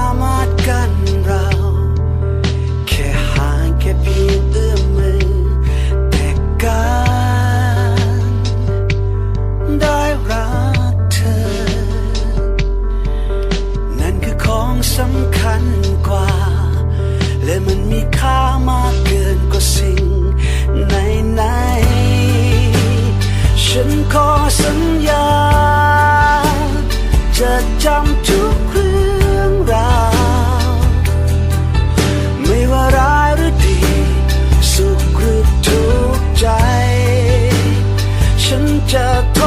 selamatkan just